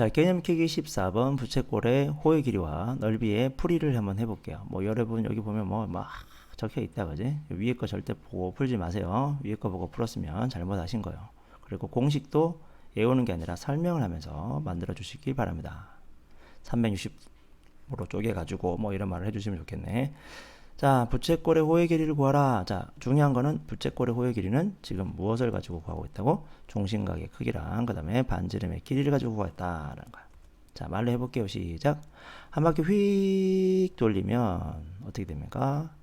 자, 개념 키기 14번 부채꼴의 호의 길이와 넓이의 풀이를 한번 해볼게요. 뭐 여러분 여기 보면 뭐 막 적혀 있다 그지? 위에 거 절대 보고 풀지 마세요. 위에 거 보고 풀었으면 잘못하신 거예요. 그리고 공식도 외우는 게 아니라 설명을 하면서 만들어 주시기 바랍니다. 360으로 쪼개 가지고 뭐 이런 말을 해주시면 좋겠네. 자, 부채꼴의 호의 길이를 구하라. 자, 중요한 거는 부채꼴의 호의 길이는 지금 무엇을 가지고 구하고 있다고? 중심각의 크기랑 그 다음에 반지름의 길이를 가지고 구하겠다라는 거야. 자, 말로 해볼게요. 시작. 한 바퀴 휙 돌리면 어떻게 됩니까?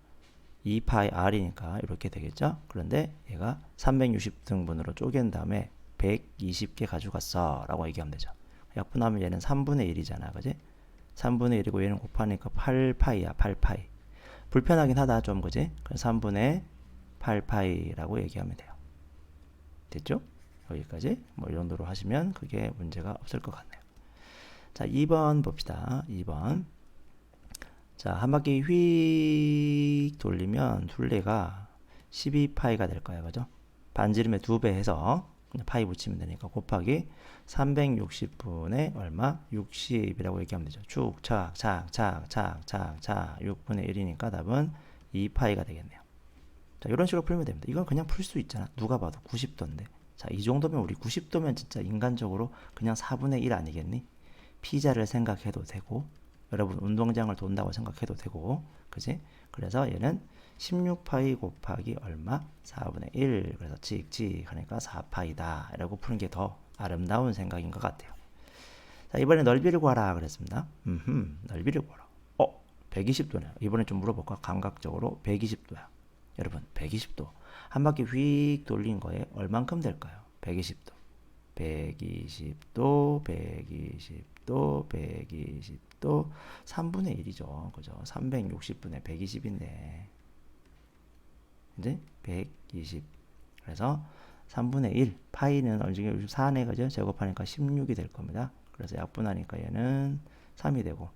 2파이 r이니까 이렇게 되겠죠? 그런데 얘가 360등분으로 쪼갠 다음에 120개 가져갔어 라고 얘기하면 되죠. 약분하면 얘는 3분의 1이잖아. 그지? 3분의 1이고 얘는 곱하니까 8파이야. 8파이. 불편하긴 하다 좀 그지? 그래서 3분의 8파이라고 얘기하면 돼요. 됐죠? 여기까지 뭐 이 정도로 하시면 그게 문제가 없을 것 같네요. 자, 2번 봅시다. 2번. 자, 한 바퀴 휙 돌리면 둘레가 12파이가 될 거예요. 그죠? 반지름의 두배 해서 그냥 파이 붙이면 되니까 곱하기 360분의 얼마? 60이라고 얘기하면 되죠. 쭉, 착, 착, 착, 착, 착, 착, 6분의 1이니까 답은 2파이가 되겠네요. 자, 이런 식으로 풀면 됩니다. 이건 그냥 풀 수 있잖아. 누가 봐도 90도인데. 자, 이 정도면 우리 90도면 진짜 인간적으로 그냥 4분의 1 아니겠니? 피자를 생각해도 되고, 여러분 운동장을 돈다고 생각해도 되고, 그지? 그래서 얘는 16파이 곱하기 얼마? 4분의 1. 그래서 찍찍 하니까 4파이다. 라고 푸는 게 더 아름다운 생각인 것 같아요. 자, 이번에 넓이를 구하라 그랬습니다. 음흠, 넓이를 구하라. 어, 120도네요. 이번에 좀 물어볼까? 감각적으로 120도야. 여러분, 120도. 한 바퀴 휙 돌린 거에 얼만큼 될까요? 120도. 120도, 120도, 120도, 3분의 1이죠. 그죠? 360분의 120인데. 이제 120. 그래서 3분의 1. 파이는 언제가 4네 그죠? 제곱하니까 16이 될 겁니다. 그래서 약분하니까 얘는 3이 되고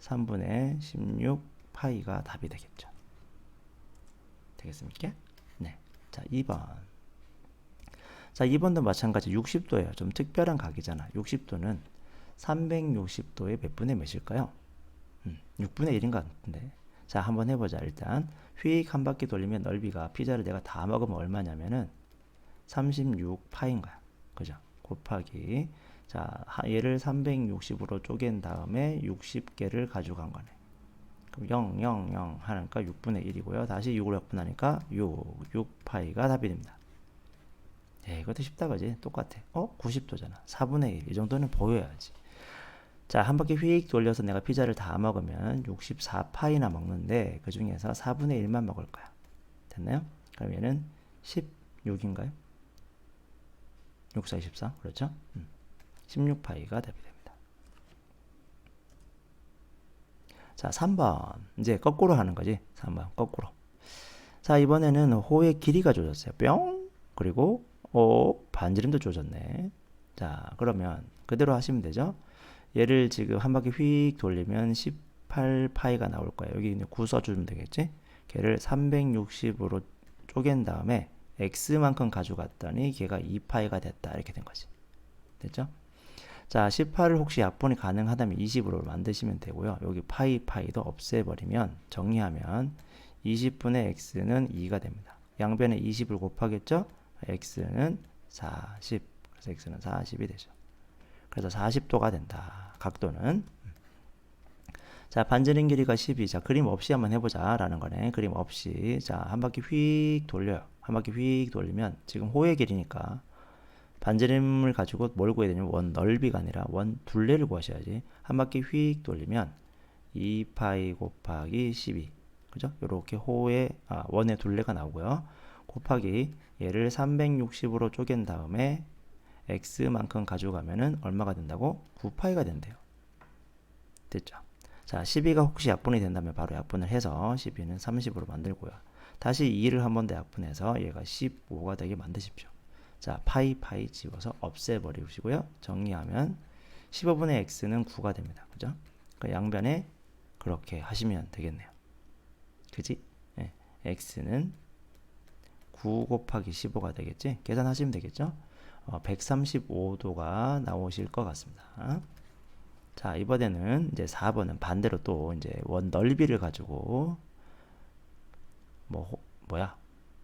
3분의 16 파이가 답이 되겠죠. 되겠습니까? 네. 자, 2번. 자, 2번도 마찬가지 60도예요. 좀 특별한 각이잖아. 60도는 360도의 몇 분의 몇일까요? 음, 6분의 1인 것 같은데. 자, 한번 해보자. 일단 휙 한 바퀴 돌리면 넓이가 피자를 내가 다 먹으면 얼마냐면은 36파인 거야. 그죠? 곱하기 자, 얘를 360으로 쪼갠 다음에 60개를 가져간 거네. 그럼 0, 0, 0 하니까 6분의 1이고요. 다시 6을 약분하니까 6, 6파이가 답이 됩니다. 예, 이것도 쉽다 그지? 똑같아. 어? 90도잖아. 4분의 1. 이 정도는 보여야지. 자, 한 바퀴 휙 돌려서 내가 피자를 다 먹으면 64파이나 먹는데 그 중에서 4분의 1만 먹을 거야. 됐나요? 그럼 얘는 16인가요? 6, 4, 24. 그렇죠? 음. 16파이가 답이 됩니다. 자, 3번. 이제 거꾸로 하는 거지. 3번. 거꾸로. 자, 이번에는 호의 길이가 조졌어요. 뿅. 그리고 오, 반지름도 조졌네. 자, 그러면 그대로 하시면 되죠. 얘를 지금 한 바퀴 휙 돌리면 18파이가 나올 거예요. 여기 이제 9 써주면 되겠지? 걔를 360으로 쪼갠 다음에 x만큼 가져갔더니 걔가 2파이가 됐다. 이렇게 된 거지. 됐죠? 자, 18을 혹시 약분이 가능하다면 20으로 만드시면 되고요. 여기 파이 파이도 없애버리면 정리하면 20분의 x는 2가 됩니다. 양변에 20을 곱하겠죠? X는 40. 그래서 x는 40이 되죠. 그래서 40도가 된다. 각도는. 자, 반지름 길이가 12. 자, 그림 없이 한번 해보자. 라는 거네. 그림 없이. 자, 한 바퀴 휙 돌려요. 한 바퀴 휙 돌리면 지금 호의 길이니까 반지름을 가지고 뭘 구해야 되냐면 원 넓이가 아니라 원 둘레를 구하셔야지. 한 바퀴 휙 돌리면 2파이 곱하기 12. 그죠? 요렇게 호의, 아, 원의 둘레가 나오고요. 곱하기 얘를 360으로 쪼갠 다음에 x만큼 가져가면은 얼마가 된다고? 9파이가 된대요. 됐죠? 자, 12가 혹시 약분이 된다면 바로 약분을 해서 12는 30으로 만들고요. 다시 2를 한 번 더 약분해서 얘가 15가 되게 만드십시오. 자, 파이 파이 집어서 없애버리시고요. 정리하면 15분의 x는 9가 됩니다. 그죠? 그 양변에 그렇게 하시면 되겠네요. 그지? 네. x는 9 곱하기 15가 되겠지? 계산하시면 되겠죠? 어, 135도가 나오실 것 같습니다. 자, 이번에는 이제 4번은 반대로 또 이제 원 넓이를 가지고 뭐 호- 뭐야?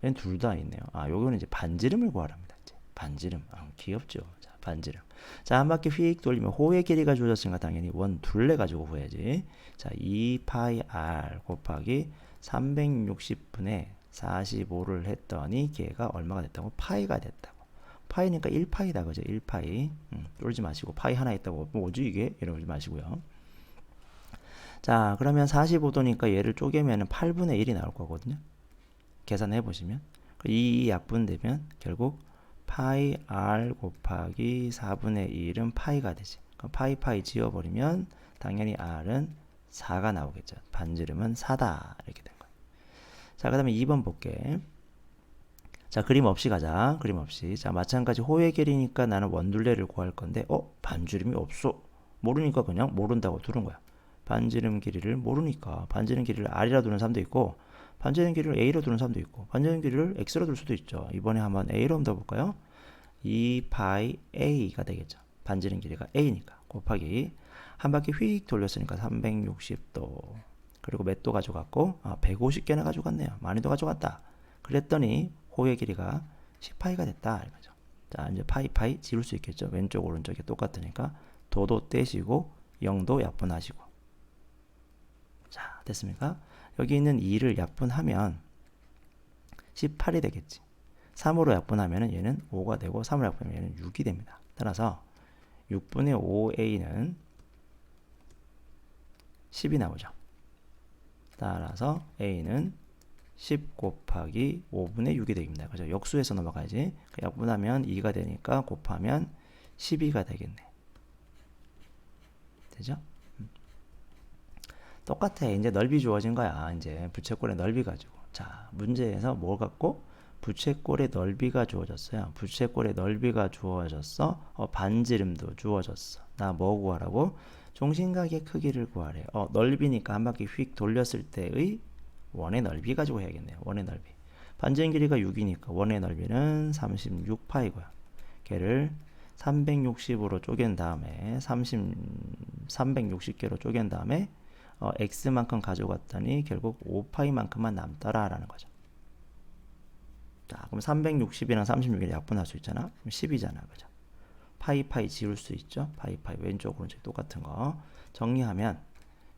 얘는 둘 다 있네요. 아, 요거는 이제 반지름을 구하랍니다. 이제 반지름. 아, 귀엽죠. 자, 반지름. 자, 한 바퀴 휙 돌리면 호의 길이가 주어졌으니까 당연히 원 둘레 가지고 구해야지. 자, 2파이 r 곱하기 360분의 45를 했더니 걔가 얼마가 됐다고? 파이가 됐다고. 파이니까 1파이다 그죠? 1파이. 음, 쫄지 마시고 파이 하나 있다고 뭐지 이게? 이러지 마시고요. 자, 그러면 45도니까 얘를 쪼개면 8분의 1이 나올 거거든요. 계산해 보시면 이 약분되면 결국 파이 r 곱하기 4분의 1은 파이가 되지. 파이 파이 지워버리면 당연히 r은 4가 나오겠죠. 반지름은 4다 이렇게 된 거예요. 자, 그 다음에 2번 볼게. 자, 그림 없이 가자. 그림 없이. 자, 마찬가지 호의 길이니까 나는 원둘레를 구할 건데, 어, 반지름이 없어. 모르니까 그냥 모른다고 두는 거야. 반지름 길이를 모르니까 반지름 길이를 r이라 두는 사람도 있고, 반지름 길이를 a로 두는 사람도 있고, 반지름 길이를 x로 둘 수도 있죠. 이번에 한번 a로 한번 더볼까요? 2 파이 a가 되겠죠. 반지름 길이가 a니까 곱하기 한 바퀴 휙 돌렸으니까 360도 그리고 몇도 가져갔고 아, 150개나 가져갔네요. 많이 도 가져갔다. 그랬더니 호의 길이가 10파이가 됐다 이거죠. 자 이제 파이 파이 지울 수 있겠죠. 왼쪽 오른쪽이 똑같으니까 도도 떼시고 0도 약분하시고 자 됐습니까? 여기 있는 2를 약분하면 18이 되겠지. 3으로 약분하면 얘는 5가 되고 3으로 약분하면 얘는 6이 됩니다. 따라서 6분의 5a는 10이 나오죠. 따라서 a는 10 곱하기 5분의 6이 됩니다. 그죠? 역수에서 넘어가야지. 그 약분하면 2가 되니까 곱하면 12가 되겠네. 되죠? 음. 똑같아. 이제 넓이 주어진 거야. 이제 부채꼴의 넓이 가지고. 자, 문제에서 뭘 갖고? 부채꼴의 넓이가 주어졌어요. 부채꼴의 넓이가 주어졌어. 어, 반지름도 주어졌어. 나 뭐 구하라고? 종신각의 크기를 구하래. 어, 넓이니까 한 바퀴 휙 돌렸을 때의 원의 넓이 가지고 해야겠네요. 원의 넓이. 반지름 길이가 6이니까 원의 넓이는 36파이고요. 걔를 360으로 쪼갠 다음에 30 360개로 쪼갠 다음에 어, x만큼 가져갔더니 결국 5파이만큼만 남더라라는 거죠. 자, 그럼 360이랑 36을 약분할 수 있잖아. 그럼 10이잖아. 그죠? 파이 파이 지울 수 있죠. 파이 파이 왼쪽 오른쪽 똑같은 거. 정리하면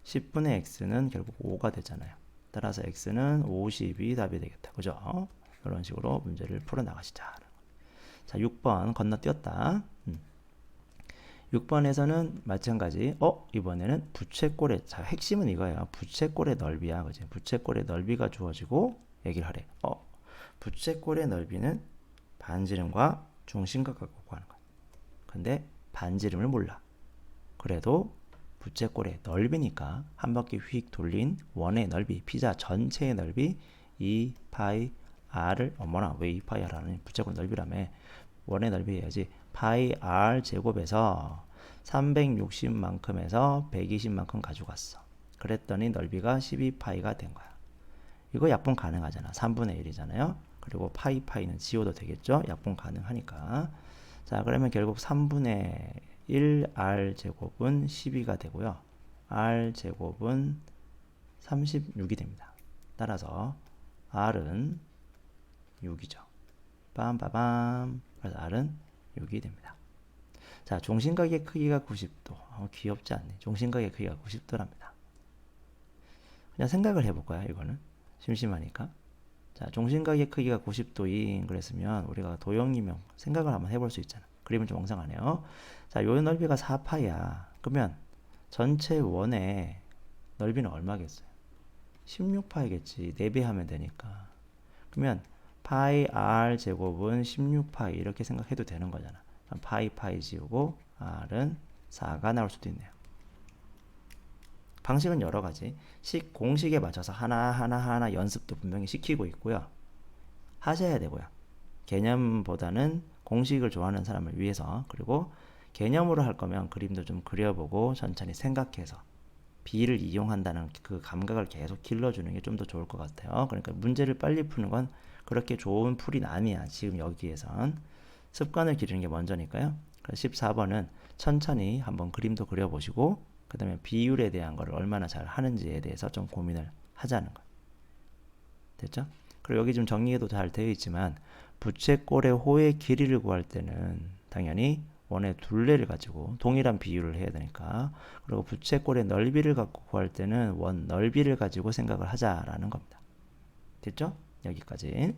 10분의 x는 결국 5가 되잖아요. 따라서 x는 50이 답이 되겠다. 그죠? 이런 식으로 문제를 풀어 나가시자. 자, 6번 건너뛰었다. 음. 6번에서는 마찬가지. 어, 이번에는 부채꼴의 자, 핵심은 이거예요. 부채꼴의 넓이야. 그지? 부채꼴의 넓이가 주어지고 얘기를 하래. 어, 부채꼴의 넓이는 반지름과 중심각 갖고 구하는 거야. 근데 반지름을 몰라. 그래도 부채꼴의 넓이니까 한 바퀴 휙 돌린 원의 넓이, 피자 전체의 넓이 2파이 r을 어머나 왜 2파이 r라는 부채꼴 넓이라며 원의 넓이 해야지 파이 r 제곱에서 360만큼에서 120만큼 가져갔어. 그랬더니 넓이가 12파이가 된 거야. 이거 약분 가능하잖아. 3분의 1이잖아요. 그리고 파이 파이는 지워도 되겠죠. 약분 가능하니까. 자, 그러면 결국 3분의 1r 제곱은 12가 되고요. r 제곱은 36이 됩니다. 따라서 r은 6이죠. 빰빠밤. 그래서 r은 6이 됩니다. 자, 종신각의 크기가 90도. 어, 귀엽지 않네. 종신각의 크기가 90도랍니다. 그냥 생각을 해볼까요? 이거는 심심하니까. 자, 종신각의 크기가 90도인 그랬으면 우리가 도형이면 생각을 한번 해볼 수 있잖아. 그림을 좀 엉성하네요. 자, 요 넓이가 4파야. 그러면 전체 원의 넓이는 얼마겠어요? 16파이겠지. 4배 하면 되니까. 그러면 파이 r 제곱은 16파이 이렇게 생각해도 되는 거잖아. 파이 파이 지우고 r은 4가 나올 수도 있네요. 방식은 여러 가지. 식 공식에 맞춰서 하나 하나 하나 연습도 분명히 시키고 있고요. 하셔야 되고요. 개념보다는 공식을 좋아하는 사람을 위해서 그리고 개념으로 할 거면 그림도 좀 그려보고 천천히 생각해서 비를 이용한다는 그 감각을 계속 길러주는 게 좀 더 좋을 것 같아요. 그러니까 문제를 빨리 푸는 건 그렇게 좋은 풀이 아니야. 지금 여기에선 습관을 기르는 게 먼저니까요. 그래서 14번은 천천히 한번 그림도 그려보시고 그 다음에 비율에 대한 걸 얼마나 잘 하는지에 대해서 좀 고민을 하자는 거. 됐죠? 그리고 여기 좀 정리해도 잘 되어 있지만 부채꼴의 호의 길이를 구할 때는 당연히 원의 둘레를 가지고 동일한 비율을 해야 되니까 그리고 부채꼴의 넓이를 갖고 구할 때는 원 넓이를 가지고 생각을 하자라는 겁니다. 됐죠? 여기까지.